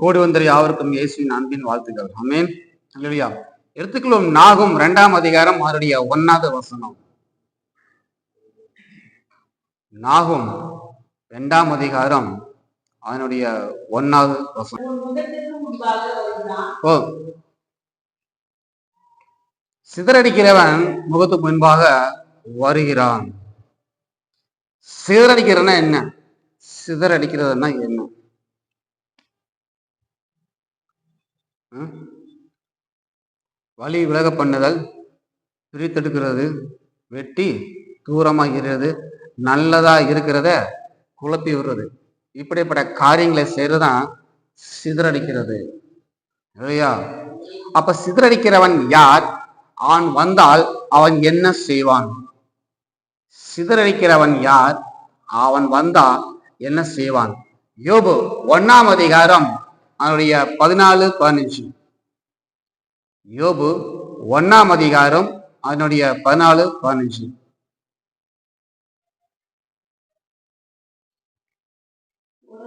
கோடி வந்தர் யாவருக்கும் இயேசுவின் அன்பின் வாழ்த்துக்கள். ஆமென். அல்லையா எடுத்துக்கொள்ளும் நாகும் இரண்டாம் அதிகாரம் அவருடைய ஒன்னாவது வசனம். நாகும் இரண்டாம் அதிகாரம் அதனுடைய ஒன்னாவது வசனம். ஓ. சிதறடிக்கிறவன் முகத்துக்கு முன்பாக வருகிறான். சிதறடிக்கிறதுனா என்ன? சிதறடிக்கிறதுனா என்ன? வலி விலக பண்ணுதல் பிரித்தெடுக்கிறது வெட்டி தூரமாகிறது நல்லதா இருக்கிறத குழப்பி விடுறது. இப்படிப்பட்ட காரியங்களை செய்யறதுதான் சிதறடிக்கிறது. இல்லையா? அப்ப சிதறடிக்கிறவன் யார்? அவன் வந்தால் அவன் என்ன செய்வான்? சிதறடிக்கிறவன் யார்? அவன் வந்தால் என்ன செய்வான்? யோபு ஒன்னாம் அதிகாரம் அதனுடைய பதினாலு பதினஞ்சு. யோபு ஒன்னாம் அதிகாரம் அதனுடைய பதினாலு பதினஞ்சு. ஒரு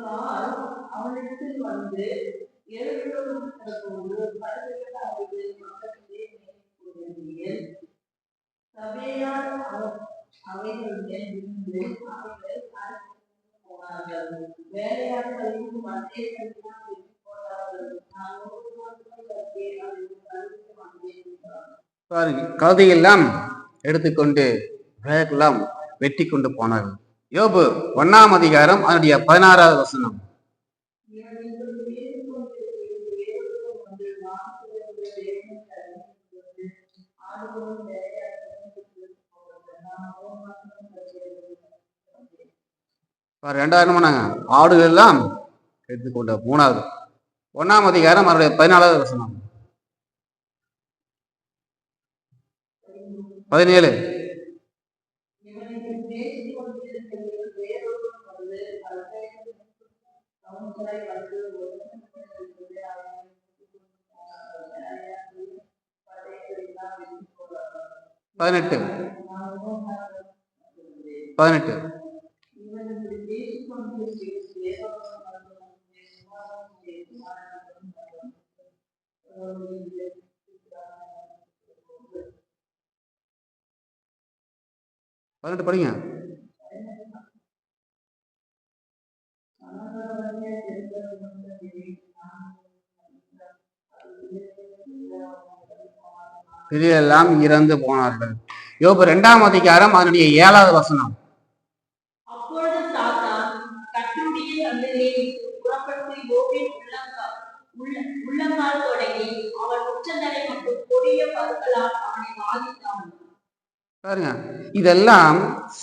வெட்டி பாருங்க கழுதையெல்லாம் எடுத்துக்கொண்டு வேகெல்லாம் வெட்டி கொண்டு போனார்கள். யோபு ஒன்னாம் அதிகாரம் அதனுடைய பதினாறாவது வசனம். ரெண்டாயிரம் ரெண்டாவது பண்ணாங்க ஆடுகள் எல்லாம் எடுத்துக்கொண்ட மூணாவது ஒன்னாம் அதிகாரம் அவருடைய பதினாலாவது வசனம். பதினேழு. பதினெட்டு. பதினெட்டு. பதினெட்டு படிங்க. எல்லாம் இறந்து போனார்கள். யோபு ரெண்டாம் அதிகாரம் அதனுடைய ஏழாவது வசனம். உள்ளங்கால் தொடங்கி அவன் உச்சந்தலை மற்றும் கொடிய பருக்களால் அவனை வாதித்தான். பாருங்க. இதெல்லாம்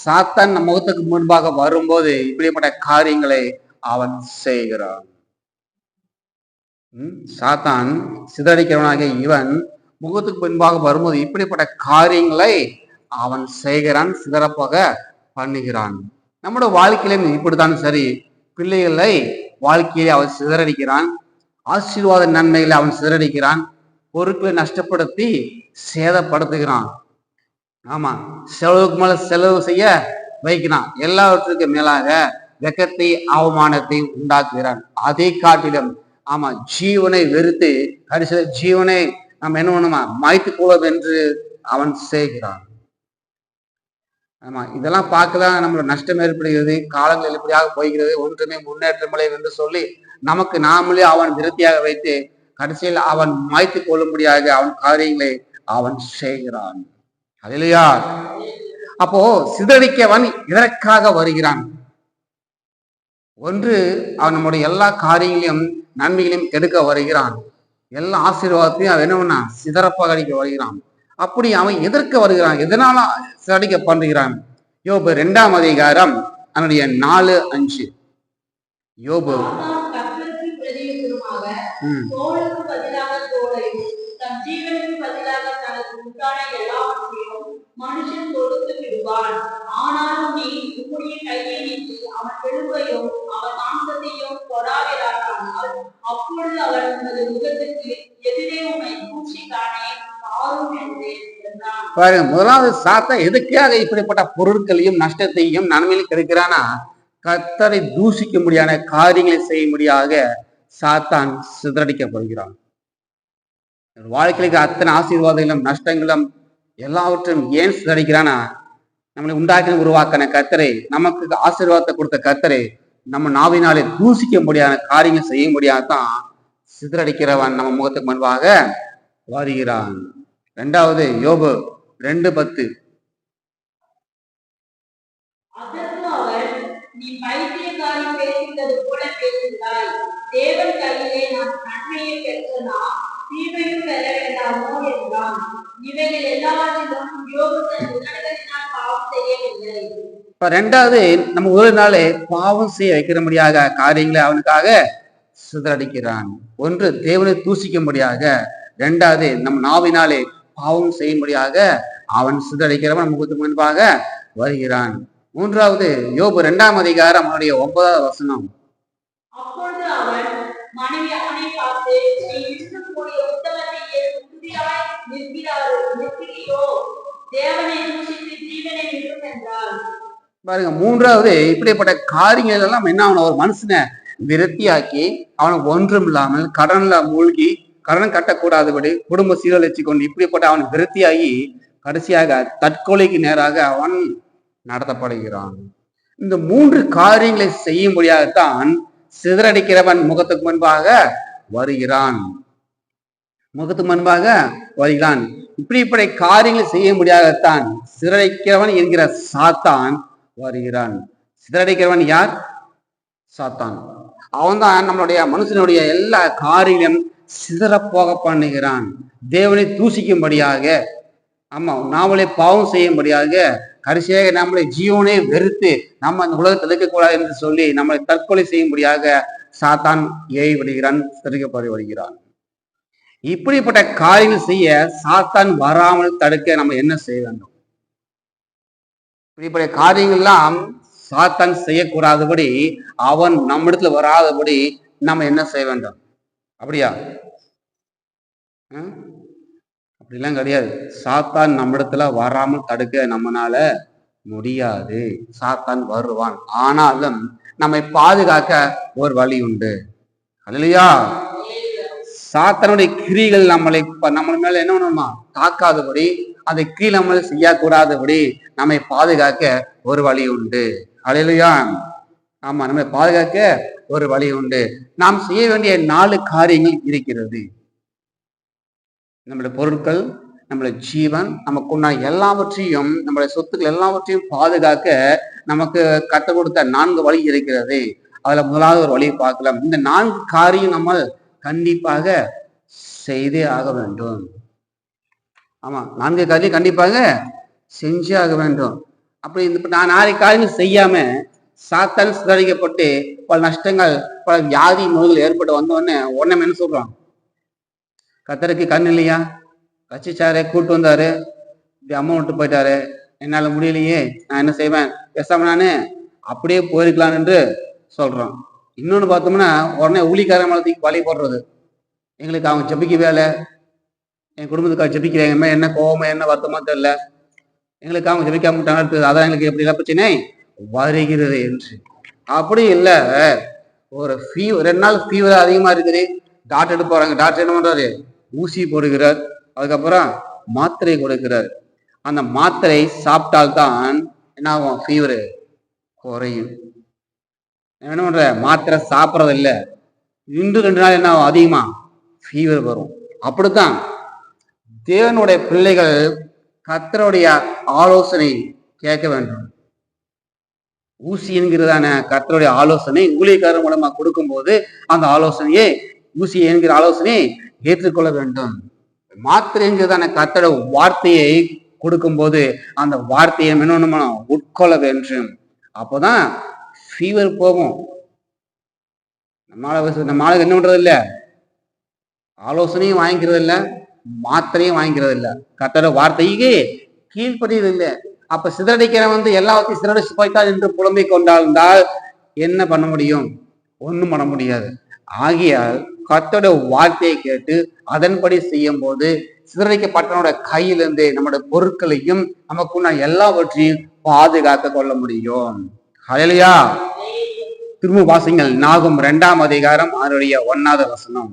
சாத்தான் நம்ம முகத்துக்கு முன்பாக வரும்போது இப்படிப்பட்ட காரியங்களை அவன் செய்கிறான். சாத்தான் சிதறடிக்கிறவனாக இவன் முகத்துக்கு முன்பாக வரும்போது இப்படிப்பட்ட காரியங்களை அவன் செய்கிறான் சிதறப்பாக பண்ணுகிறான். நம்மளோட வாழ்க்கையிலும் இப்படித்தான் சரி. பிள்ளைகளை வாழ்க்கையிலே அவன் சிதறடிக்கிறான். ஆசீர்வாத நன்மைகளை அவன் சிதறடிக்கிறான். பொருட்களை நஷ்டப்படுத்தி சேதப்படுத்துகிறான். ஆமா. செலவுக்கு மேல செலவு செய்ய வைக்கிறான் எல்லாவற்றுக்கும் மேலாக வெக்கத்தை அவமானத்தை உண்டாக்குகிறான். அதை காட்டிலும் ஆமா ஜீவனை வெறுத்து கடைசியில ஜீவனை நாம் என்ன பண்ணுமா? மாய்த்து கொள்ளும் என்று அவன் செய்கிறான். ஆமா இதெல்லாம் பார்க்கதான் நம்மளோட நஷ்டம் ஏற்படுகிறது காலங்கள் இப்படியாக போய்கிறது ஒன்றுமே முன்னேற்றமில்லை என்று சொல்லி நமக்கு நாமளே அவன் விருத்தியாக வைத்து கடைசியில் அவன் மாய்த்து கொள்ளும்படியாக அவன் காரியங்களை அவன் செய்கிறான். அதுலையா அப்போ சிதறிக்கவன் இதற்காக வருகிறான். ஒன்று அவன் நம்முடைய எல்லா காரியங்களையும் நன்மைகளையும் கெடுக்க வருகிறான். எல்லா ஆசீர்வாதத்தையும் அவன் என்ன சிதறப்பாக அடிக்க வருகிறான். அப்படி அவன் எதிர்க்க வருகிறான். எதனால சிதடிக்க பண்ணுகிறான் யோபு இரண்டாம் அதிகாரம் அவனுடைய நாலு அஞ்சு. யோபு. ம். தன் ஜீவனுக்கு பதிலாக தனக்கு உண்டான எல்லாவற்றையும் மனுஷன் தொடுத்து விடுவான். ஆனாலும் நீ உன்னுடைய கையை நீட்டி அவன் எலும்பையும் அவன் மாம்சத்தையும் தொடாவிரானால் அப்பொழுது அவன் உனது முகத்துக்கு எதிரே உன்னை பூச்சிக்கானே ஆறும் என்றேன் பாருங்க முதலாவது சாத்தா எதுக்காக இப்படிப்பட்ட பொருட்களையும் நஷ்டத்தையும் நன்மையிலும் கிடைக்கிறானா? கத்தரை தூஷிக்க முடியாத காரியங்களை செய்ய முடியாத சாத்தான் சிதறடிக்கப்படுகிறான் வாழ்க்கைக்கு அத்தனை ஆசீர்வாதங்களும் நஷ்டங்களும் எல்லாவற்றையும் ஏன் சிதறிக்கிறானா நம்மளை உண்டாக்கின உருவாக்கின கத்தரை நமக்கு ஆசீர்வாதத்தை கொடுத்த கத்தரை நம்ம நாவினாலே தூசிக்க முடியாத காரியங்கள் செய்ய முடியாதான் சிதறடிக்கிறவன் நம்ம முகத்துக்கு முன்பாக வருகிறான். ரெண்டாவது யோபு ரெண்டு பத்து. நீ பைத்தியக்காரி பேசுகிறது பேசுகிறாய். தேவன் கையிலே நான் நன்மையை பெற்ற நாம் தீமையும் பெற வேண்டாமோ என்றான் இவைகள் எல்லாவற்றிலும் யோபு பாவம் செய்யவில்லை. இப்ப ரெண்டாவது நம்ம ஒரு நாளே பாவம் செய்ய வைக்கிறபடியாக காரியங்களை அவனுக்காக சிதறடிக்கிறான். ஒன்று தேவனை தூசிக்கும்படியாக. ரெண்டாவது நம் நாவினாலே பாவம் செய்யும்படியாக அவன் சிதறடிக்கிறவன் நம்ம முகத்துக்கு முன்பாக வருகிறான். மூன்றாவது யோபு இரண்டாம் அதிகாரம் அவனுடைய ஒன்பதாவது வசனம். அவன் மனைவி அவனை பார்த்து நீ இருக்கக்கூடிய உத்தமத்தை உறுதியாய் நிற்கிறாரோ? நிற்கிறியோ தேவனை தூஷித்து ஜீவனை நிற்கும் என்றார் பாருங்க மூன்றாவது இப்படிப்பட்ட காரியங்கள் எல்லாம் என்ன அவனை ஒரு மனுஷனை விரத்தியாக்கி அவனுக்கு ஒன்றும் இல்லாமல் கடன்ல மூழ்கி கடன் கட்டக்கூடாதபடி குடும்ப சீரழிச்சு கொண்டு இப்படிப்பட்ட அவன் விரத்தியாகி கடைசியாக தற்கொலைக்கு நேராக அவன் நடத்தப்படுகிறான். இந்த மூன்று காரியங்களை செய்யும்படியாகத்தான் சிதறடிக்கிறவன் முகத்துக்கு முன்பாக வருகிறான். முகத்துக்கு முன்பாக வருகிறான். இப்படி இப்படி காரியங்கள் செய்ய முடியாதத்தான் சிதறடிக்கிறவன் என்கிற சாத்தான் வருகிறான். சிதறடிக்கிறவன் யார்? சாத்தான். அவன்தான் நம்மளுடைய மனுஷனுடைய எல்லா காரியங்களும் சிதறப்போக பண்ணுகிறான். தேவனை தூசிக்கும்படியாக ஆமா நாமளே பாவம் செய்யும்படியாக கடைசியாக நம்மளை ஜீவனே வெறுத்து நம்ம அந்த உலகத்தில் இருக்கக்கூடாது என்று சொல்லி நம்மளை தற்கொலை செய்யும்படியாக சாத்தான் ஏய் விடுகிறான் சிதறிக்கப்படி வருகிறான். இப்படிப்பட்ட காரியங்கள் செய்ய சாத்தான் வராமல் தடுக்க நம்ம என்ன செய்ய வேண்டும்? இப்படிப்பட்ட காரியங்கள்லாம் சாத்தான் செய்யக்கூடாதபடி அவன் நம்மிடத்துல வராதபடி நம்ம என்ன செய்ய வேண்டும்? அப்படியா? ஹம்? அப்படிலாம் கிடையாது. சாத்தான் நம்மிடத்துல வராமல் தடுக்க நம்மனால முடியாது. சாத்தான் வருவான். ஆனாலும் நம்மை பாதுகாக்க ஒரு வழி உண்டு. இல்லையா சாத்தானுடைய கிரிகள் நம்மளை ப- நம்ம மேல என்ன பண்ணணுமா தாக்காதபடி அதை கீழ் நம்மளை செய்யக்கூடாதபடி நம்மை பாதுகாக்க ஒரு வழி உண்டு. அலையிலையா ஆமா நம்மை பாதுகாக்க ஒரு வழி உண்டு. நாம் செய்ய வேண்டிய நாலு காரியங்கள் இருக்கிறது. நம்மளுடைய பொருட்கள் நம்மளுடைய ஜீவன் நமக்குண்டான எல்லாவற்றையும் நம்மளுடைய சொத்துக்கள் எல்லாவற்றையும் பாதுகாக்க நமக்கு கற்றுக் கொடுத்த நான்கு வழி இருக்கிறது. அதுல முதலாவது ஒரு வழியை பார்க்கலாம். இந்த நான்கு காரியம் நம்ம கண்டிப்பாக செய்தே ஆக வேண்டும். ஆமா நான்கு காரியம் கண்டிப்பாக செஞ்சே ஆக வேண்டும். அப்படி இந்த நான் நாளை காரியங்கள் செய்யாம சாத்தான் சிதறிக்கப்பட்டு பல நஷ்டங்கள் பல வியாதி நோய்கள் ஏற்பட்டு வந்த உடனே உடனே என்ன சொல்றான்? கத்தருக்கு கண் இல்லையா? ரசிச்சாரு கூட்டு வந்தாரு. இப்படி அம்மா விட்டு போயிட்டாரு. என்னால முடியலையே. நான் என்ன செய்வேன்? பேசாம நானு அப்படியே போயிருக்கலாம் என்று சொல்றோம் இன்னொன்னு பார்த்தோம்னா உடனே ஊழிக்கார மலத்துக்கு வழி போடுறது. எங்களுக்கு அவங்க ஜபிக்க வேலை என் குடும்பத்துக்காக ஜபிக்கிறாங்க. என்ன என்ன கோவமா என்ன வருத்தமா தெரியல. எங்களுக்கு அவங்க ஜபிக்காம விட்டாங்க அதான் எங்களுக்கு எப்படி பிரச்சனை? வருகிறது என்று. அப்படி இல்லை. ஒரு ஃபீவர் ரெண்டு நாள் ஃபீவர் அதிகமா இருக்குது. டாக்டர் எடுத்து போறாங்க. டாக்டர் என்ன பண்றாரு? ஊசி போடுகிறார் அதுக்கப்புறம் மாத்திரை கொடுக்கிறார். அந்த மாத்திரை சாப்பிட்டால்தான் என்ன ஆகும் ஃபீவரு குறையும் என்ன பண்ற மாத்திரை சாப்பிட்றது இல்லை இன்று ரெண்டு நாள் என்ன ஆகும் அதிகமா ஃபீவர் வரும். அப்படித்தான் தேவனுடைய பிள்ளைகள் கத்தருடைய ஆலோசனை கேட்க வேண்டும். ஊசி என்கிறதான கத்தருடைய ஆலோசனை ஊழியக்காரர் மூலமா கொடுக்கும்போது அந்த ஆலோசனையை ஊசி என்கிற ஆலோசனையை ஏற்றுக்கொள்ள வேண்டும். மாத்திரை என்கிறதான கர்த்தருடைய வார்த்தையை கொடுக்கும்போது அந்த வார்த்தையை என்ன உட்கொள்ள வேண்டும். அப்போதான் ஃபீவர் போகும். நம்மளால நம்மளால என்ன பண்றது இல்ல ஆலோசனையும் வாங்கிக்கிறது இல்ல மாத்திரையும் வாங்கிக்கிறது இல்ல கத்தட வார்த்தைக்கு கீழ்ப்படியது இல்லை அப்ப சிதறடிக்கிறவன் வந்து எல்லாத்தையும் சிதறடிச்சு போய்த்தால் என்று புலம்பிக் கொண்டால் என்ன பண்ண முடியும்? ஒன்றும் பண்ண முடியாது. ஆகியால் கர்த்தரோட வார்த்தையை கேட்டு அதன்படி செய்யும் போது சிதறடிக்கப்பட்டவனோட கையிலிருந்து நம்முடைய பொருட்களையும் நமக்குள்ள எல்லாவற்றையும் பாதுகாத்து கொள்ள முடியும். ஹalleluya திரும்ப வாசிங்கள். நாகும் இரண்டாம் அதிகாரம் அதனுடைய ஒன்னாவது வசனம்.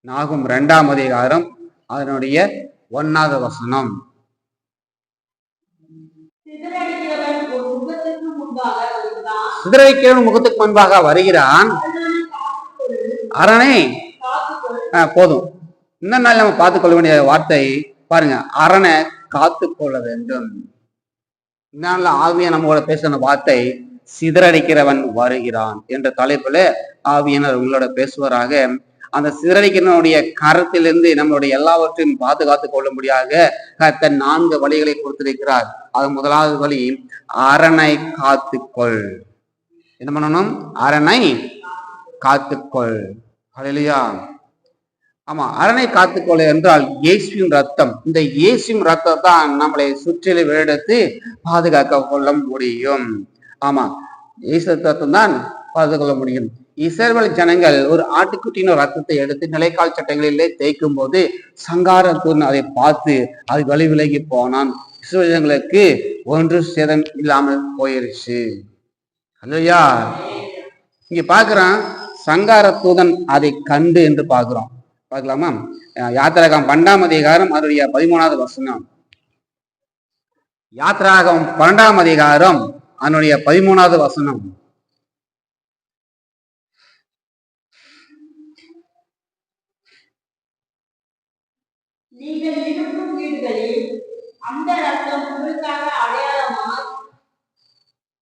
நாகும் இரண்டாம் அதிகாரம் அதனுடைய ஒன்னாவது வசனம். சிதறடிக்கிறவன் முகத்துக்கு முன்பாக வருகிறான். அரணை. ஆ, போதும். இன்னும் நாள் நம்ம பார்த்துக்கொள்ள வேண்டிய வார்த்தை பாருங்க அரணை காத்துக்கொள்ள வேண்டும். இன்னும் ஆவியா நம்மளோட பேசின வார்த்தை சிதறடிக்கிறவன் வருகிறான் என்ற தலைப்புல ஆவியனர் உங்களோட பேசுவராக அந்த சிதறடிக்கிறவனுடைய கரத்திலிருந்து நம்மளுடைய எல்லாவற்றையும் பாதுகாத்துக் கொள்ளும்படியாக கர்த்தர் நான்கு வழிகளை கொடுத்திருக்கிறார். அது முதலாவது வழி அரணை காத்துக்கொள் என்ன பண்ணணும்? அரணை காத்துக்கொள் ஹalleluya. ஆமா அரணை காத்துக்கொள் என்றால் இயேசுவின் ரத்தம். இந்த இயேசுவின் ரத்தம் தான் நம்மளை சுற்றிலும் எடுத்து பாதுகாக்க கொள்ள முடியும். ஆமா இயேசு ரத்தம் தான் பாதுகாக்க முடியும். இஸ்ரவேல் ஜனங்கள் ஒரு ஆட்டுக்குட்டியின் ரத்தத்தை எடுத்து நிலைக்கால் சட்டங்களிலே தேய்க்கும் போது சங்காரத்தூர் அதை பார்த்து அது வழி விலகி போனான். இஸ்ரவேல் ஒன்று சேதம் இல்லாமல் போயிருச்சு. அல்லையா இங்க பாக்குறான் சங்கார தூதன் அதை கண்டு என்று பார்க்கிறோம். பார்க்கலாமா? யாத்திராகம் பன்னெண்டாம் அதிகாரம் அதனுடைய பதிமூணாவது வசனம். யாத்திராகம் பன்னெண்டாம் அதிகாரம் அதனுடைய பதிமூணாவது வசனம். நீங்கள் இருக்கும் வீடுகளில் அந்த ரத்தம் உங்களுக்காக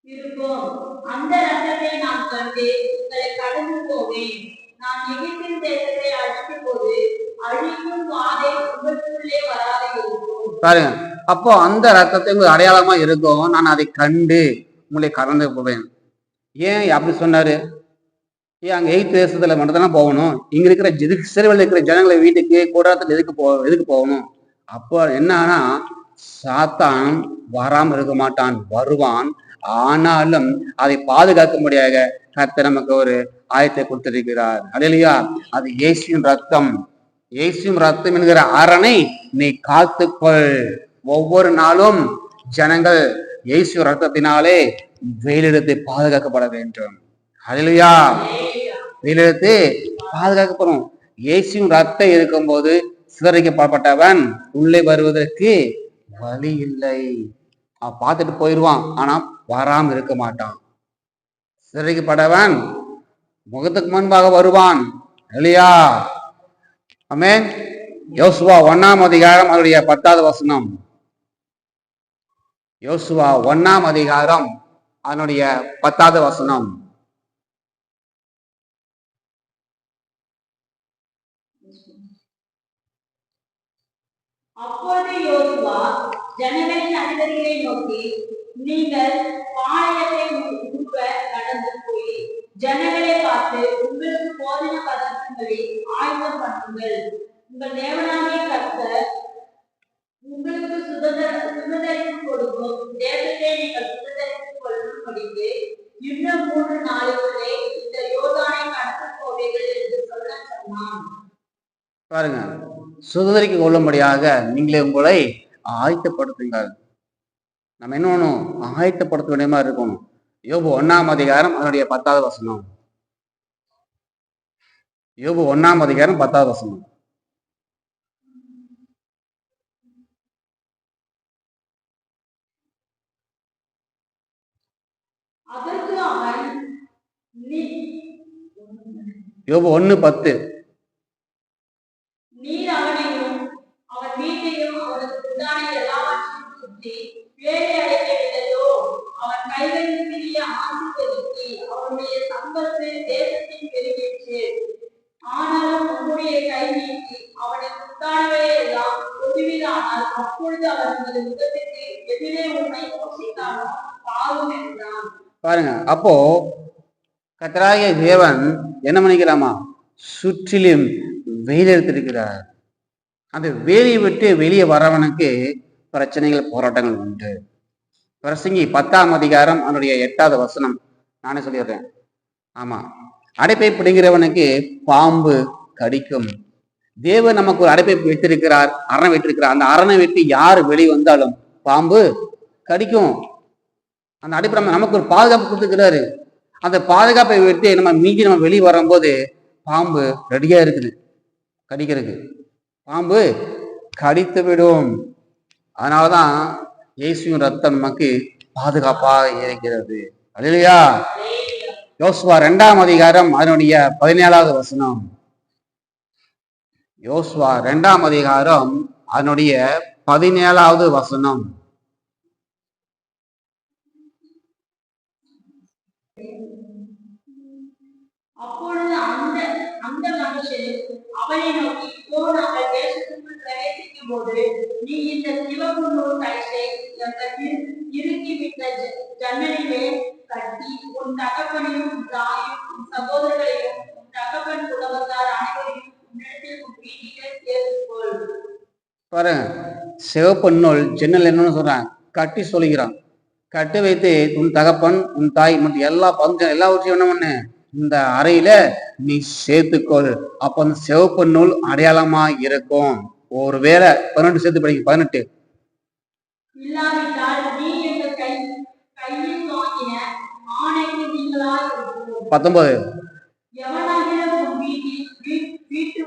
இருக்கும் அந்த ரத்தத்தை நான் கண்டு உங்களை கடந்து போவேன். நான் எகிப்தின் தேசத்தை அழிக்கும் போது அழிக்கும் பாதை உங்களுக்குள்ளே வராது இருக்கும் பாருங்க அப்போ அந்த ரத்தத்தை உங்களுக்கு அடையாளமா இருக்கும். நான் அதை கண்டு உங்களை கடந்து போவேன். ஏன் அப்படி சொன்னாரு? ஏன் அங்கே எயித்து தேசத்துல மட்டும் தானே போகணும்? இங்க இருக்கிற ஜெது- சிறுவில் இருக்கிற ஜனங்களை வீட்டுக்கு கூடாரத்துக்கு எதுக்கு போ எதுக்கு போகணும்? அப்போ என்னன்னா சாத்தான் வராம இருக்க மாட்டான் வருவான். ஆனாலும் அதை பாதுகாக்க முடியாத கர்த்தர் நமக்கு ஒரு ஆயத்தை கொடுத்திருக்கிறார். அலையா அது இயேசுவின் ரத்தம். இயேசுவின் ரத்தம் என்கிற அரணை நீ காத்துக்கொள். ஒவ்வொரு நாளும் ஜனங்கள் இயேசு ரத்தத்தினாலே வெயிலிடத்தை பாதுகாக்கப்பட வேண்டும். அலையிலையா வெயிலிடத்தை பாதுகாக்கப்படும். இயேசுவின் ரத்தம் இருக்கும்போது சிதறிக்கப்பட்டவன் உள்ளே வருவதற்கு வழி இல்லை. பார்த்துட்டு போயிடுவான் ஆனால் வராம இருக்க மாட்டான். சிதறிக்கப்பட்டவன் முகத்துக்கு முன்பாக வருவான். இல்லையா? அமேன் யோசுவா ஒன்னாம் அதிகாரம் அதனுடைய பத்தாவது வசனம். யோசுவா ஒன்னாம் அதிகாரம் அதனுடைய பத்தாவது வசனம். அப்பொழுது யோசுவா ஜனங்களின் அதிபதிகளை நோக்கி நீங்கள் பாளையத்தை முழுக்க நடந்து போய் ஜனங்களை பார்த்து உங்களுக்கு போதின பதார்த்தங்களை ஆயுதம் பண்ணுங்கள். உங்கள் தேவனாகிய கர்த்தர் உங்களுக்கு சுதந்திர சுதந்திரித்து கொடுக்கும். தேசத்தை நீங்கள் சுதந்திரித்துக் கொள்ளும்படிக்கு இன்னும் மூன்று நாளுக்குள்ளே இந்த யோதானை கடந்து போவீர்கள் என்று சொல்ல சொன்னான். பாருங்க. சுதந்திரிக்க கொள்ளும்படியாக நீங்களே உங்களை ஆயத்தப்படுத்துங்கள். நம்ம என்ன பண்ணணும் ஆயத்தப்படுத்த வேண்டிய மாதிரி இருக்கணும். யோபு ஒண்ணாம் அதிகாரம் அதனுடைய பத்தாவது வசனம். யோபு ஒண்ணாம் அதிகாரம் பத்தாவது வசனம். யோபு ஒண்ணு பத்து. அப்பொழுது முகத்திற்கு எதிரே பாவம் என்றான் பாருங்க அப்போ கத்தராய தேவன் என்ன பண்ணிக்கிறாமா சுற்றிலும் வெயில் எடுத்திருக்கிறார். அந்த வேலையை விட்டு வெளியே வரவனுக்கு பிரச்சனைகள் போராட்டங்கள் உண்டு. பிரசங்கி பத்தாம் அதிகாரம் அதனுடைய எட்டாவது வசனம் நானே சொல்லிடுறேன். ஆமா அடைப்பை பிடிங்கிறவனுக்கு பாம்பு கடிக்கும். தேவன் நமக்கு ஒரு அடைப்பை வைத்திருக்கிறார் அரணை வைத்திருக்கிறார். அந்த அரணை வெட்டி யார் வெளியே வந்தாலும் பாம்பு கடிக்கும். அந்த அடிப்படை நமக்கு ஒரு பாதுகாப்பு கொடுத்துக்கிறாரு அந்த பாதுகாப்பை விட்டு நம்ம மீஞ்சி நம்ம வெளியே வரும்போது பாம்பு ரெடியா இருக்குது. கடிக்கிறதுக்கு. பாம்பு கடித்து விடும். அதனாலதான் இயேசுவின் ரத்தம் நமக்கு பாதுகாப்பாக இருக்கிறது. இல்லையா யோசுவா ரெண்டாம் அதிகாரம் அதனுடைய பதினேழாவது வசனம். யோசுவா ரெண்டாம் அதிகாரம் அதனுடைய பதினேழாவது வசனம். அப்பொழுது அந்த அந்த மனுஷன் அவனை நோக்கி இப்போ நாங்கள் தேசத்துக்குள் பிரவேசிக்கும் போது நீ இந்த சிவப்பு நூல் கயிற்றை எங்கள் இறுக்கிவிட்ட ஜன்னலிலே கட்டி உன் தகப்பனையும் தாயும் உன் சகோதரர்களையும் உன் தகப்பன் குலவத்தார் அனைவரையும் பாருங்க. சிவப்பு நூல் ஜன்னல் என்னன்னு சொல்றான் கட்டி சொல்லுகிறான். கட்டி வைத்து உன் தகப்பன் உன் தாய் மற்றும் எல்லா பங்கு எல்லாவற்றையும் என்ன பண்ணு? இந்த அறையில நீ சேர்த்துக்கொள். அப்ப அந்த சிவப்பு நூல் அடையாளமா இருக்கும். ஒருவேளை பதினெட்டு சேர்த்து படிக்க பதினெட்டு. இல்லாவிட்டால் வீட்டு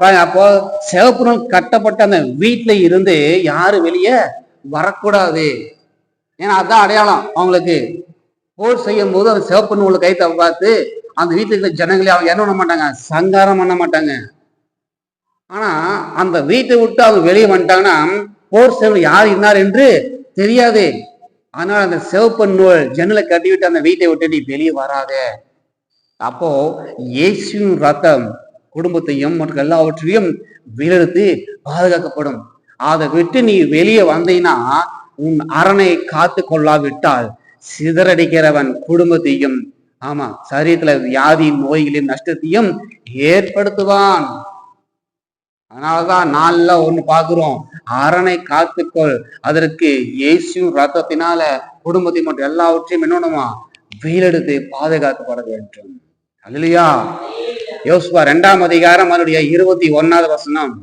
பாருங்க, அப்போ சிவப்பு கட்டப்பட்ட அந்த வீட்டுல இருந்து யாரு வெளியே வரக்கூடாது. ஏன்னா அதான் அடையாளம் அவங்களுக்கு. போர் செய்யும் போது அந்த சிவப்பு நூல் கைத்தை பார்த்து அந்த வீட்டுல இருக்கிற ஜனங்களே அவங்க என்ன பண்ண மாட்டாங்க? சங்காரம் பண்ண மாட்டாங்க. ஆனா அந்த வீட்டை விட்டு அவங்க வெளியே வந்துட்டாங்கன்னா போர் செய்வது யார் இருந்தார் என்று தெரியாது. அதனால அந்த சிவப்பு நூல் ஜன்னலை கட்டி விட்டு அந்த வீட்டை விட்டு நீ வெளியே வராத. அப்போ இயேசுவின் ரத்தம் குடும்பத்தையும் மற்றும் எல்லாவற்றையும் வீழெடுத்து பாதுகாக்கப்படும். அதை விட்டு நீ வெளியே வந்தீங்கன்னா உன் அரணை காத்து கொள்ளாவிட்டால் சிதறடிக்கிறவன் குடும்பத்தையும் ஆமா சரீரத்துல வியாதி நோய்களின் நஷ்டத்தையும் ஏற்படுத்துவான். அதனாலதான் நாள்ல ஒண்ணு பாக்குறோம் அரணை காத்துக்கொள். அதற்கு இயேசு ரத்தத்தினால குடும்பத்தை மற்றும் எல்லாவற்றையும் என்னணுமா வெயிலெடுத்து பாதுகாக்கப்பட வேண்டும். அல்லையா யோசுவா இரண்டாம் அதிகாரம் அதனுடைய இருபத்தி ஒன்னாவது வசனம்.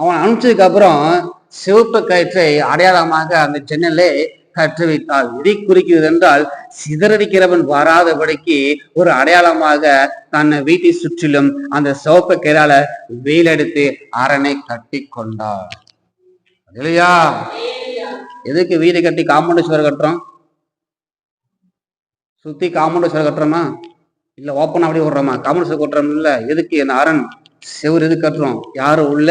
அவன் அனுப்பிச்சதுக்கு அப்புறம் சிவப்பு கயிற்றை அடையாளமாக அந்த ஜன்னலே கற்று வைத்தாள் இதை குறிக்கிறது என்றால் சிதறடிக்கிறவன் வராதபடிக்கு ஒரு அடையாளமாக தன்னை வீட்டை சுற்றிலும் அந்த சிவப்பு கயிறால வெயிலெடுத்து அரணை கட்டி கொண்டாள். இல்லையா? எதுக்கு வீடு கட்டி காம்பவுண்ட் சுவர் கட்டுறோம்? சுத்தி காம்பவுண்ட் சுவர் கட்டுறோமா? இல்ல ஓப்பன் அப்படியே விடுறோமா காம்பவுண்ட் சுவர் கட்டுறோம் இல்ல? எதுக்கு அந்த அரண் செவர் எதுக்கு கட்டுறோம்? யாரும் உள்ள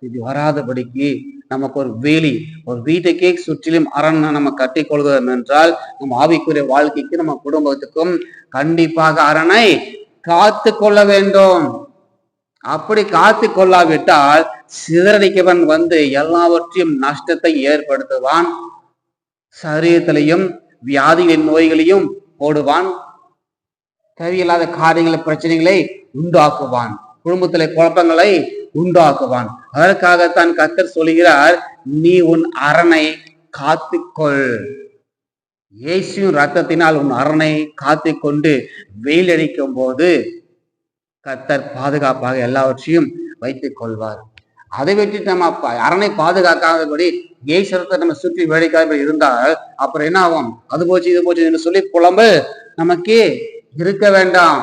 இது வராதபடிக்கு நமக்கு ஒரு வேலி ஒரு வீட்டுக்கே சுற்றிலும் அரண் நம்ம கட்டி கொள்கிறோம் என்றால் நம்ம ஆவிக்குரிய வாழ்க்கைக்கு நம்ம குடும்பத்துக்கும் கண்டிப்பாக அரணை காத்து கொள்ள வேண்டும். அப்படி காத்து கொள்ளாவிட்டால் சிதறடிக்கவன் வந்து எல்லாவற்றையும் நஷ்டத்தை ஏற்படுத்துவான். சரீரத்திலையும் வியாதிகளின் நோய்களையும் போடுவான். தேவையில்லாத காரியங்களை பிரச்சனைகளை உண்டாக்குவான். குடும்பத்திலே குழப்பங்களை உண்டாக்குவான். அதற்காகத்தான் கத்தர் சொல்கிறார் நீ உன் அரணை காத்துக்கொள். இயேசுவின் ரத்தத்தினால் உன் அரணை காத்துக்கொண்டு வெயில் அடிக்கும் போது கத்தர் பாதுகாப்பாக எல்லாவற்றையும் வைத்துக் கொள்வார் அதை விட்டுட்டு நம்ம அரணை பாதுகாக்காதபடி ஏசுரத்தை நம்ம சுற்றி வேடிக்காதபடி இருந்தால் அப்புறம் என்ன ஆகும்? அது போச்சு இது போச்சு என்று சொல்லி புலம்பு நமக்கு இருக்க வேண்டாம்.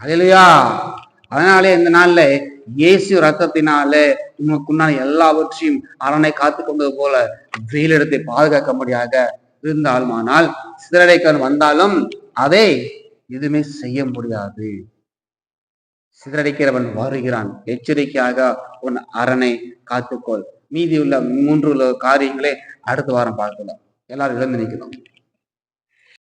அல்லையா அதனாலே இந்த நாள்ல இயேசு ரத்தத்தினாலே உனக்குண்டான எல்லாவற்றையும் அரணை காத்து கொண்டது போல வெயிலிடத்தை பாதுகாக்கும்படியாக இருந்தாலுமானால் சிதறடைக்கன் வந்தாலும் அதை எதுவுமே செய்ய முடியாது. சிதறடிக்கிறவன் வருகிறான். எச்சரிக்கையாக உன் அரணை காத்துக்கொள். மீதி உள்ள மூன்று காரியங்களை அடுத்த வாரம் பார்க்கலாம். எல்லாரும் இழந்து நிற்கணும்